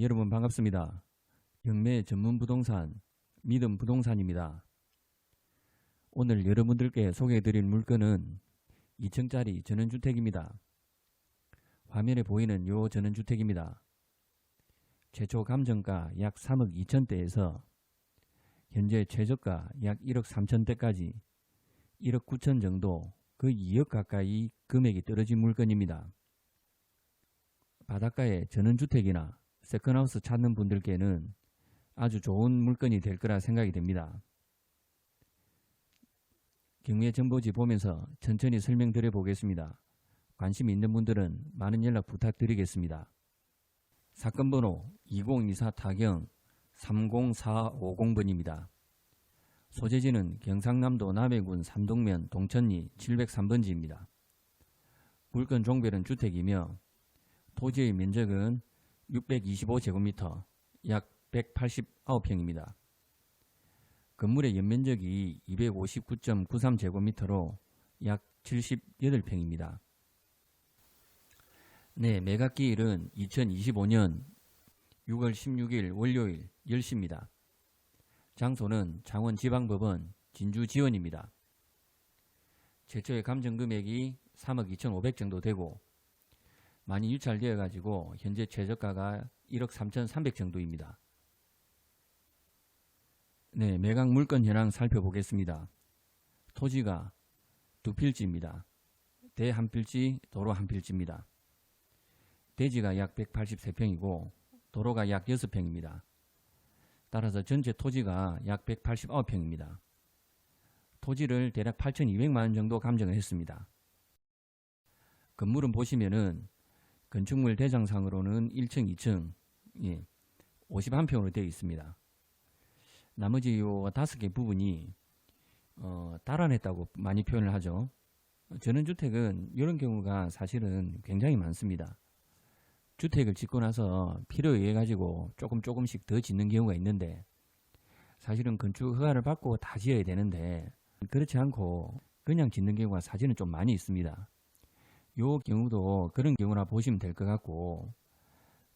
네, 여러분 반갑습니다. 경매 전문 부동산 믿음 부동산입니다. 오늘 여러분들께 소개해드릴 물건은 2층짜리 전원주택입니다. 화면에 보이는 요 전원주택입니다. 최초 감정가 약 3억 2천대에서 현재 최저가 약 1억 3천대까지 1억 9천 정도 거의 2억 가까이 금액이 떨어진 물건입니다. 바닷가에 전원주택이나 세컨하우스 찾는 분들께는 아주 좋은 물건이 될 거라 생각이 됩니다. 경매 정보지 보면서 천천히 설명드려 보겠습니다. 관심 있는 분들은 많은 연락 부탁드리겠습니다. 사건 번호 2024 타경 30450번입니다. 소재지는 경상남도 남해군 삼동면 동천리 703번지입니다. 물건 종별은 주택이며 토지의 면적은 625제곱미터, 약 189평입니다. 건물의 연면적이 259.93제곱미터로 약 78평입니다. 네, 매각기일은 2025년 6월 16일 월요일 10시입니다. 장소는 창원지방법원 진주지원입니다. 최초의 감정금액이 3억 2,500 정도 되고 많이 유찰되어 가지고 현재 최저가가 1억 3,300 정도입니다. 네, 매각 물건 현황 살펴보겠습니다. 토지가 두 필지입니다. 대 한 필지, 도로 한 필지입니다. 대지가 약 183평이고 도로가 약 6평입니다. 따라서 전체 토지가 약 189평입니다. 토지를 대략 8,200만 원 정도 감정을 했습니다. 건물은 보시면은 건축물 대장상으로는 1층, 2층, 예, 51평으로 되어 있습니다. 나머지 요 다섯 개 부분이 어, 달아냈다고 많이 표현을 하죠. 전원주택은 이런 경우가 사실은 굉장히 많습니다. 주택을 짓고 나서 필요에 의해 가지고 조금 조금씩 더 짓는 경우가 있는데 사실은 건축 허가를 받고 다 지어야 되는데 그렇지 않고 그냥 짓는 경우가 사실은 좀 많이 있습니다. 요 경우도 그런 경우나 보시면 될 것 같고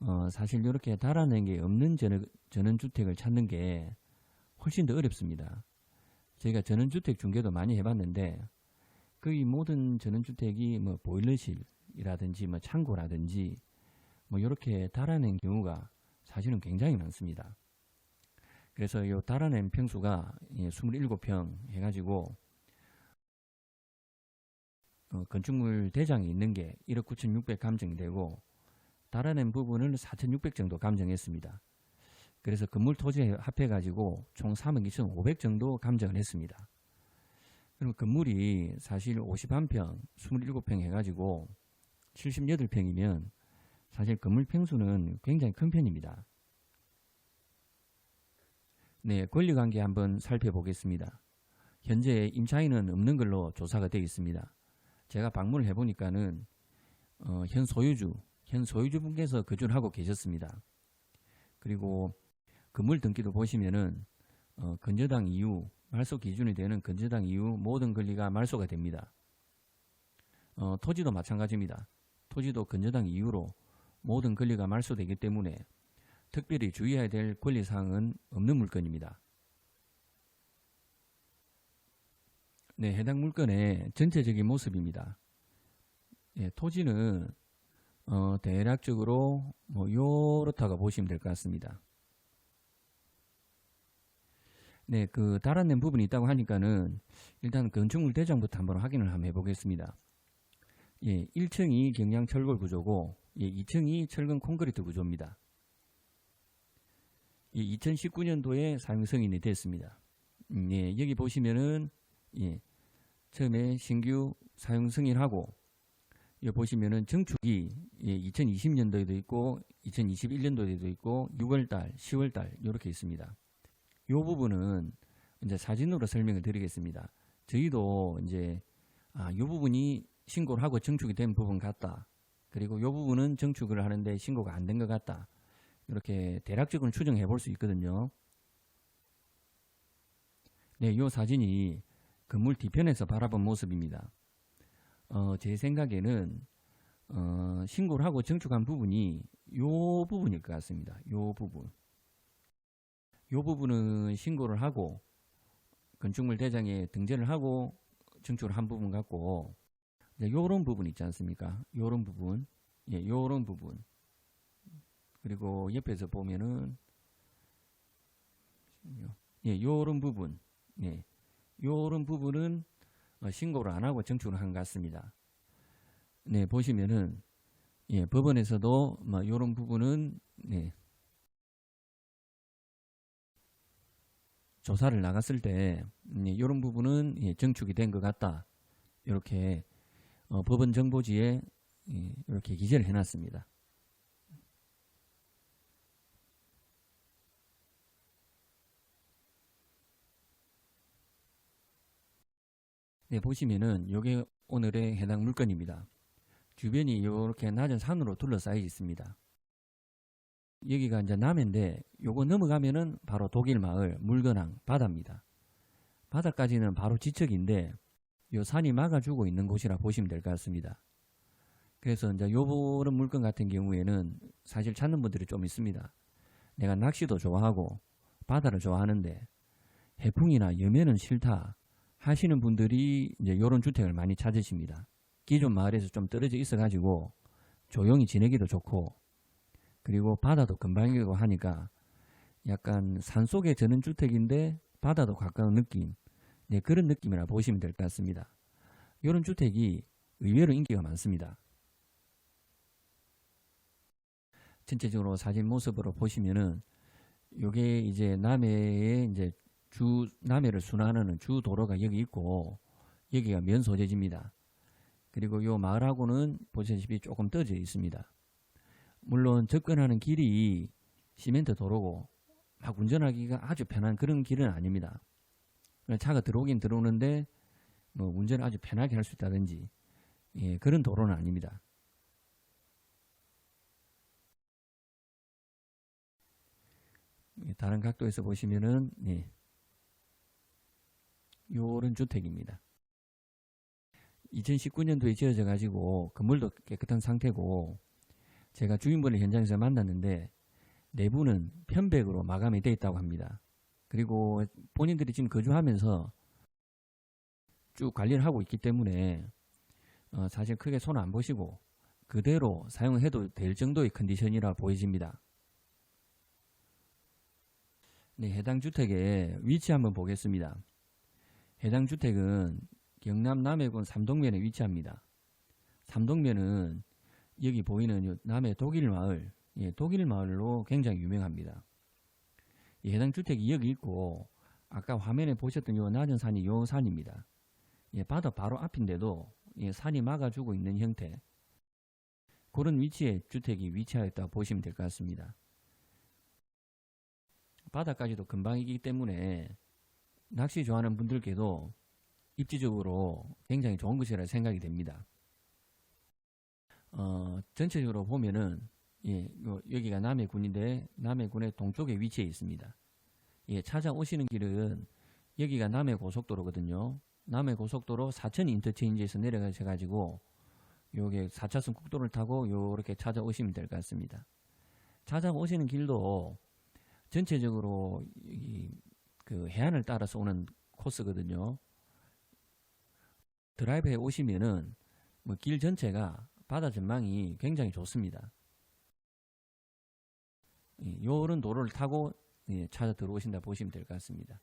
어, 사실 이렇게 달아낸 게 없는 전원, 전원주택을 찾는 게 훨씬 더 어렵습니다. 저희가 전원주택 중개도 많이 해봤는데 거의 모든 전원주택이 뭐 보일러실이라든지 뭐 창고라든지 뭐 이렇게 달아낸 경우가 사실은 굉장히 많습니다. 그래서 이 달아낸 평수가 27평 해가지고 어, 건축물 대장이 있는 게 1억 9,600 감정이 되고 달아낸 부분을 4,600 정도 감정했습니다. 그래서 건물 토지에 합해가지고 총 3억 2,500 정도 감정을 했습니다. 그럼 건물이 사실 51평, 27평 해가지고 78평이면 사실 건물 평수는 굉장히 큰 편입니다. 네, 권리관계 한번 살펴보겠습니다. 현재 임차인은 없는 걸로 조사가 되어 있습니다. 제가 방문을 해보니까는 어, 현 소유주, 현 소유주분께서 거주를 하고 계셨습니다. 그리고 건물 등기도 보시면은 어, 건저당 이후 말소 기준이 되는 건저당 이후 모든 권리가 말소가 됩니다. 어, 토지도 마찬가지입니다. 토지도 건저당 이후로 모든 권리가 말소되기 때문에 특별히 주의해야 될 권리사항은 없는 물건입니다. 네, 해당 물건의 전체적인 모습입니다. 예, 토지는 어, 대략적으로 뭐 요렇다고 보시면 될 것 같습니다. 네, 그 달아낸 부분이 있다고 하니까는 일단 건축물 대장부터 한번 확인을 한번 해보겠습니다. 예, 1층이 경량 철골 구조고 예, 2층이 철근 콘크리트 구조입니다. 예, 2019년도에 사용 승인이 됐습니다. 음, 예, 여기 보시면은 예, 처음에 신규 사용 승인하고 여기 보시면은 정축이 예, 2020년도에도 있고 2021년도에도 있고 6월달, 10월달 이렇게 있습니다. 이 부분은 이제 사진으로 설명을 드리겠습니다. 저희도 이제 아, 이 부분이 신고를 하고 정축이 된 부분 같다. 그리고 이 부분은 정축을 하는데 신고가 안 된 것 같다. 이렇게 대략적으로 추정해 볼 수 있거든요. 네, 이 사진이 건물 뒤편에서 바라본 모습입니다. 어, 제 생각에는 어, 신고를 하고 정축한 부분이 요 부분일 것 같습니다. 요 부분. 요 부분은 신고를 하고 건축물 대장에 등재를 하고 증축을 한 부분 같고 이제 요런 부분 있지 않습니까? 요런 부분. 예, 요런 부분. 그리고 옆에서 보면은 예, 요런 부분. 예. 요런 부분은 어, 신고를 안 하고 증축을 한 것 같습니다. 네, 보시면은 예, 법원에서도 뭐 요런 부분은 네. 조사를 나갔을 때 음, 예, 요런 부분은 예, 증축이 된 것 같다. 이렇게 어, 법원 정보지에 예, 이렇게 기재를 해놨습니다. 네, 보시면은 요게 오늘의 해당 물건입니다. 주변이 이렇게 낮은 산으로 둘러싸여 있습니다. 여기가 이제 남해인데 요거 넘어가면은 바로 독일 마을 물건항 바다입니다. 바다까지는 바로 지척인데 요 산이 막아주고 있는 곳이라 보시면 될 것 같습니다. 그래서 이제 요런 물건 같은 경우에는 사실 찾는 분들이 좀 있습니다. 내가 낚시도 좋아하고 바다를 좋아하는데 해풍이나 염해는 싫다 하시는 분들이 이제 요런 주택을 많이 찾으십니다. 기존 마을에서 좀 떨어져 있어가지고 조용히 지내기도 좋고 그리고 바다도 금방이고 하니까 약간 산 속에 저는 주택인데 바다도 가까운 느낌 네, 그런 느낌이라 보시면 될 것 같습니다. 이런 주택이 의외로 인기가 많습니다. 전체적으로 사진 모습으로 보시면은 요게 이제 남해에 이제 주 남해를 순환하는 주 도로가 여기 있고 여기가 면 소재지입니다. 그리고 요 마을하고는 보시다시피 조금 떠져 있습니다. 물론 접근하는 길이 시멘트 도로고 막 운전하기가 아주 편한 그런 길은 아닙니다. 차가 들어오긴 들어오는데 뭐 운전을 아주 편하게 할 수 있다든지 예, 그런 도로는 아닙니다. 예, 다른 각도에서 보시면은 예, 요런 주택입니다. 2019년도에 지어져 가지고 건물도 깨끗한 상태고 제가 주인분을 현장에서 만났는데 내부는 편백으로 마감이 되어 있다고 합니다. 그리고 본인들이 지금 거주하면서 쭉 관리를 하고 있기 때문에 어 사실 크게 손 안 보시고 그대로 사용해도 될 정도의 컨디션이라 보여집니다. 네, 해당 주택의 위치 한번 보겠습니다. 해당 주택은 경남 남해군 삼동면에 위치합니다. 삼동면은 여기 보이는 남해 독일 마을, 예, 독일 마을로 굉장히 유명합니다. 예, 해당 주택이 여기 있고 아까 화면에 보셨던 요 낮은 산이 요 산입니다. 예, 바다 바로 앞인데도 예, 산이 막아주고 있는 형태 그런 위치에 주택이 위치하였다 보시면 될 것 같습니다. 바다까지도 금방이기 때문에 낚시 좋아하는 분들께도 입지적으로 굉장히 좋은 것이라 생각이 됩니다. 어, 전체적으로 보면은 예, 여기가 남해군인데 남해군의 동쪽에 위치해 있습니다. 예, 찾아오시는 길은 여기가 남해 고속도로거든요. 남해 고속도로 사천 인터체인지에서 내려가셔 가지고 요게 4차선 국도를 타고 요렇게 찾아오시면 될 것 같습니다. 찾아오시는 길도 전체적으로 그 해안을 따라서 오는 코스거든요. 드라이브에 오시면은 뭐 길 전체가 바다 전망이 굉장히 좋습니다. 요런 도로를 타고 예, 찾아 들어오신다 보시면 될 것 같습니다.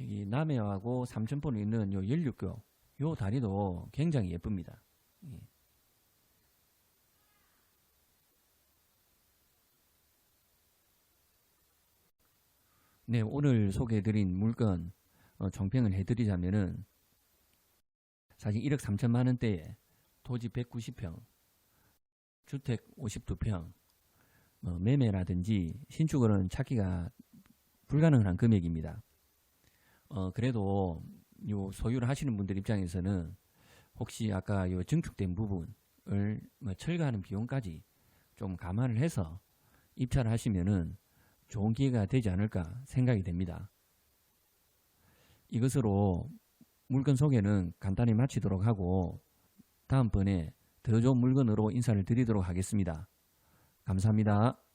여기 남해하고 삼천포로 있는 요 연륙교 요 다리도 굉장히 예쁩니다. 네, 오늘 소개해드린 물건 어, 정평을 해드리자면은 사실 1억 3천만 원대에 토지 190평, 주택 52평, 뭐 매매라든지 신축으로는 찾기가 불가능한 금액입니다. 어, 그래도 요 소유를 하시는 분들 입장에서는 혹시 아까 요 증축된 부분을 뭐 철거하는 비용까지 좀 감안을 해서 입찰을 하시면은 좋은 기회가 되지 않을까 생각이 됩니다. 이것으로 물건 소개는 간단히 마치도록 하고 다음번에 더 좋은 물건으로 인사를 드리도록 하겠습니다. 감사합니다.